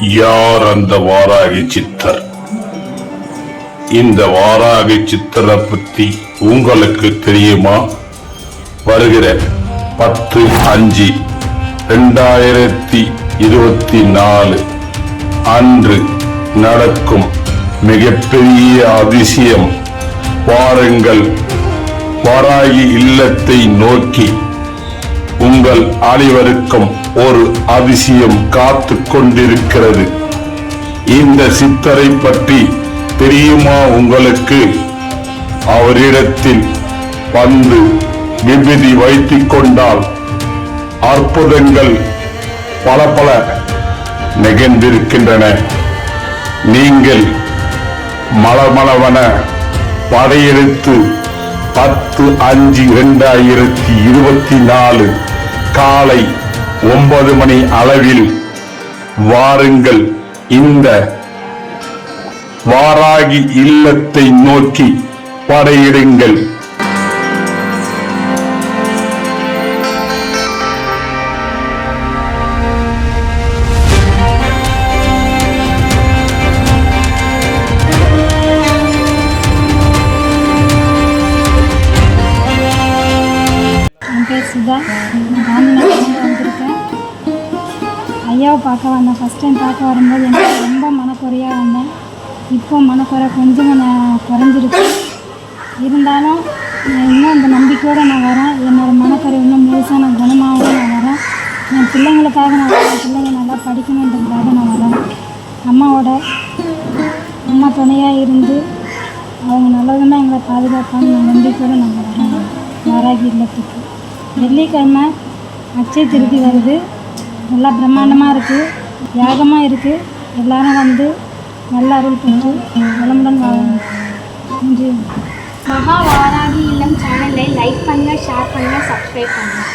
யார் அந்த வாராகி சித்தர்? இந்த வாராகி சித்தரை பத்தி உங்களுக்கு தெரியுமா? வருகிற பத்து அஞ்சு ரெண்டாயிரத்தி இருபத்தி நாலு அன்று நடக்கும் மிகப்பெரிய அதிசயம். வாருங்கள் வாராகி இல்லத்தை நோக்கி உங்கள் அனைவருக்கும் ஒரு அதிசயம் காத்து கொண்டிருக்கிறது. இந்த சித்தரை பற்றி தெரியுமா உங்களுக்கு? அவரிடத்தில் வந்து விபதி வைத்துக் கொண்டால் அற்புதங்கள் பல பல நிகழ்ந்திருக்கின்றன. நீங்கள் மலமளவன படையெடுத்து பத்து அஞ்சு இரண்டாயிரத்தி இருபத்தி நாலு காலை ஒன்பது மணி அளவில் வாருங்கள். இந்த வாராகி இல்லத்தை நோக்கி படையிடுங்கள். என் பேர் சுதா ராமநாதன் வந்திருக்கேன். ஐயாவை பார்க்க வந்தேன். ஃபஸ்ட் டைம் பார்க்க வரும்போது எனக்கு ரொம்ப மனக்குறையாக வந்தேன் இப்போ மனக்குறை கொஞ்சம் நான் குறைஞ்சிருக்கு. இருந்தாலும் நான் இன்னும் அந்த நம்பிக்கையோடு நான் வரேன். என்னோடய மனக்குறை இன்னும் முழுசாக நான் குணமாகவும் நான் வரேன். என் பிள்ளைங்களுக்காக நான் வரேன். என் பிள்ளைங்க நல்லா படிக்கணுன்றதுக்காக நான் வரேன். அம்மாவோட அம்மா துணையாக இருந்து அவங்க நல்லதுன்னா எங்களை பாதுகாப்பான்னு நம்பிக்கையோடு நாங்கள் வரோம் வாராகி இல்லத்துக்கு. வெள்ளிக்கிழமை அச்சை திருத்தி வருது. நல்லா பிரம்மாண்டமாக இருக்குது யாகமாக இருக்குது எல்லாரும் வந்து நல்ல அருள் பெற்று நலமுடன் வாழணும் நன்றி. மகா வாராகி இல்லம் சேனலை லைக் பண்ணுங்கள் ஷேர் பண்ணுங்கள் சப்ஸ்கிரைப் பண்ணுங்க.